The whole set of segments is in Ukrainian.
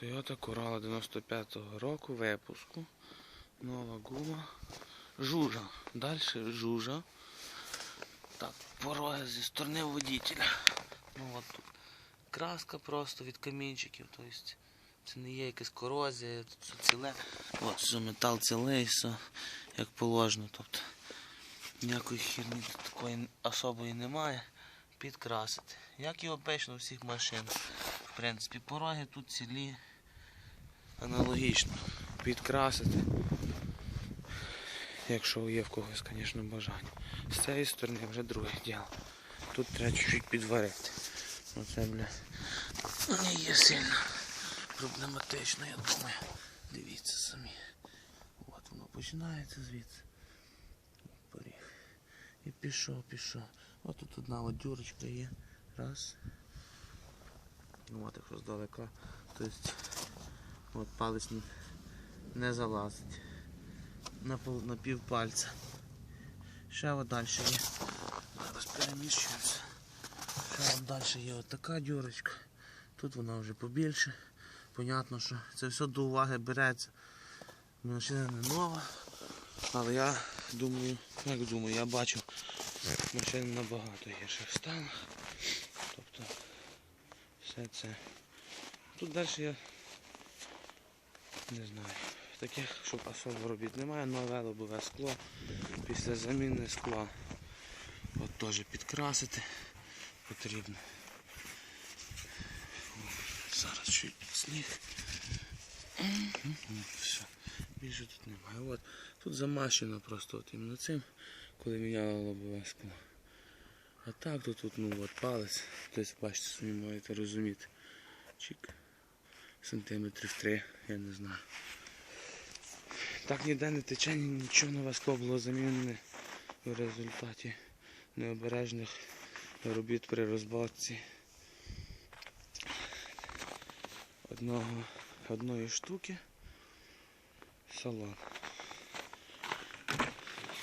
Toyota Corolla 95-го року випуску. Нова гума. Жужа. Далі жужа. Так, пороги зі сторони водителя. Ну от тут. Краска просто від камінчиків. Тобто це не є якась корозія, тут все ціле. От, все метал цілий, все як положено. Тобто ніякої херні тут такої особої немає. Підкрасити. Як і обично у всіх машин. В принципі, пороги тут цілі аналогічно. Підкрасити. Якщо є в когось, звісно, бажання. З цієї сторони вже друге діло. Тут треба чуть-чуть підварити. Оце, бля, не є сильно проблематично, я думаю. Дивіться самі. От воно починається звідси. Поріг. І пішов, пішов. От тут одна от дюрочка є. Раз. От якщо здалека. Тобто от палець не, залазить. На, пол, на пів пальця. Ще от далі є. Зараз переміщуємося. Ще от далі є от така дюрочка. Тут вона вже побільше. Понятно, що це все до уваги береться. Машина не нова. Але я думаю, як думаю, я бачу машини набагато гірших станах. Все це. Тут далі я не знаю. Таких, щоб особо робіт немає, нове лобове скло. Після заміни скла от теж підкрасити потрібно. Зараз чуть сніг. Все. Більше тут немає. От. Тут замащено просто от іменно цим, коли міняли лобове скло. А так то тут ну от палець. Тобто бачите, самі маєте розуміти. Чик. Сантиметрів три, я не знаю. Так ніде не тече, ні- нічого нове скло було замінене в результаті необережних робіт при розборці одного, одної штуки салон.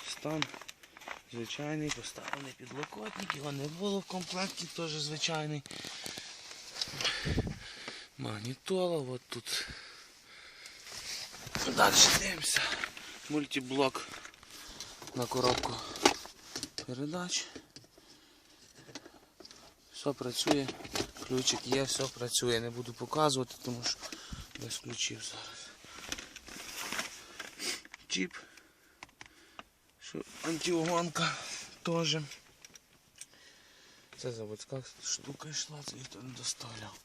Стан звичайний, поставлений підлокотник, його не було в комплекті, теж звичайний. Магнітола, от тут. Далі дивимося. Мультиблок на коробку передач. Все працює, ключик є, все працює. Не буду показувати, тому що без ключів зараз. Чіп. Що антиугонка теж. Це заводська штука йшла, це ніхто не доставляв.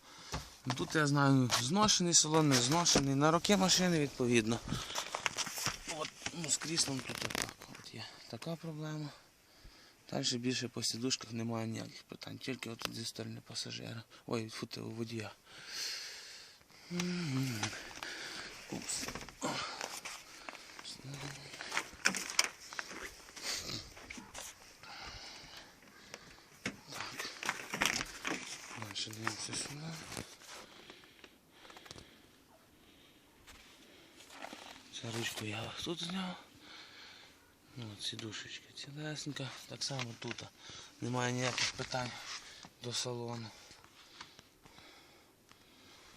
Ну, Тут я знаю, зношений салон, не зношений. На роки машини відповідно. От, ну, з кріслом тут отак. От є така проблема. Далі більше по сідушках немає ніяких питань, тільки от зі сторони пасажира. Ой, фути водія. Упс. Дивимося сюди. Ця ручку я тут зняв. Ну, от сідушечки цілесенька. Так само тут. Немає ніяких питань до салону.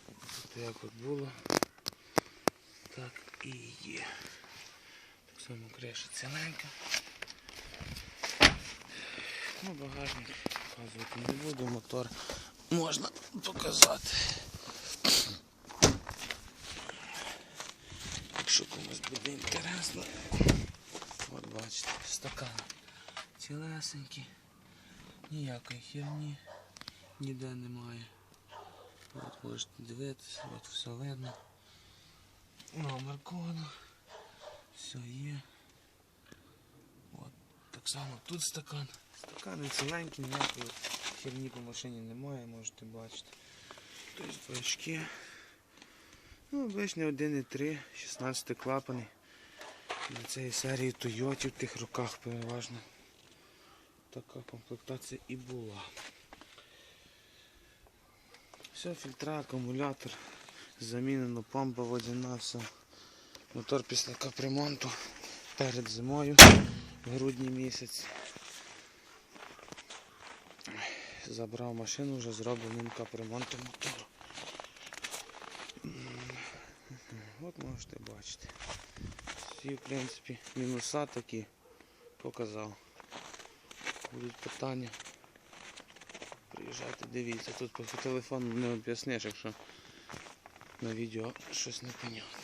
Тут як от було, так і є. Так само криша ціленька. Ну, багажник показувати не буду, мотор можна показати. Якщо комусь буде інтересно. От бачите, стакан цілесенький, ніякої херні ніде немає. От можете дивитися, от все видно. Номер коду. Все є. От так само тут стакан. Стакани ціленькі, ніякої херні по машині немає, можете бачити. Тобто двоєчки. Ну, обичний 1,3, 16 клапаний. На цієї серії Toyota в тих роках переважно така комплектація і була. Все, фільтра, акумулятор, замінено, помпа водяна, все. Мотор після капремонту перед зимою, грудні місяці. Забрав машину вже зробленим капремонтом мотору. От можете бачити. Всі, в принципі, мінуса такі показав. Будуть питання. Приїжджайте, дивіться. Тут по телефону не об'ясниш, якщо на відео щось не непонятно.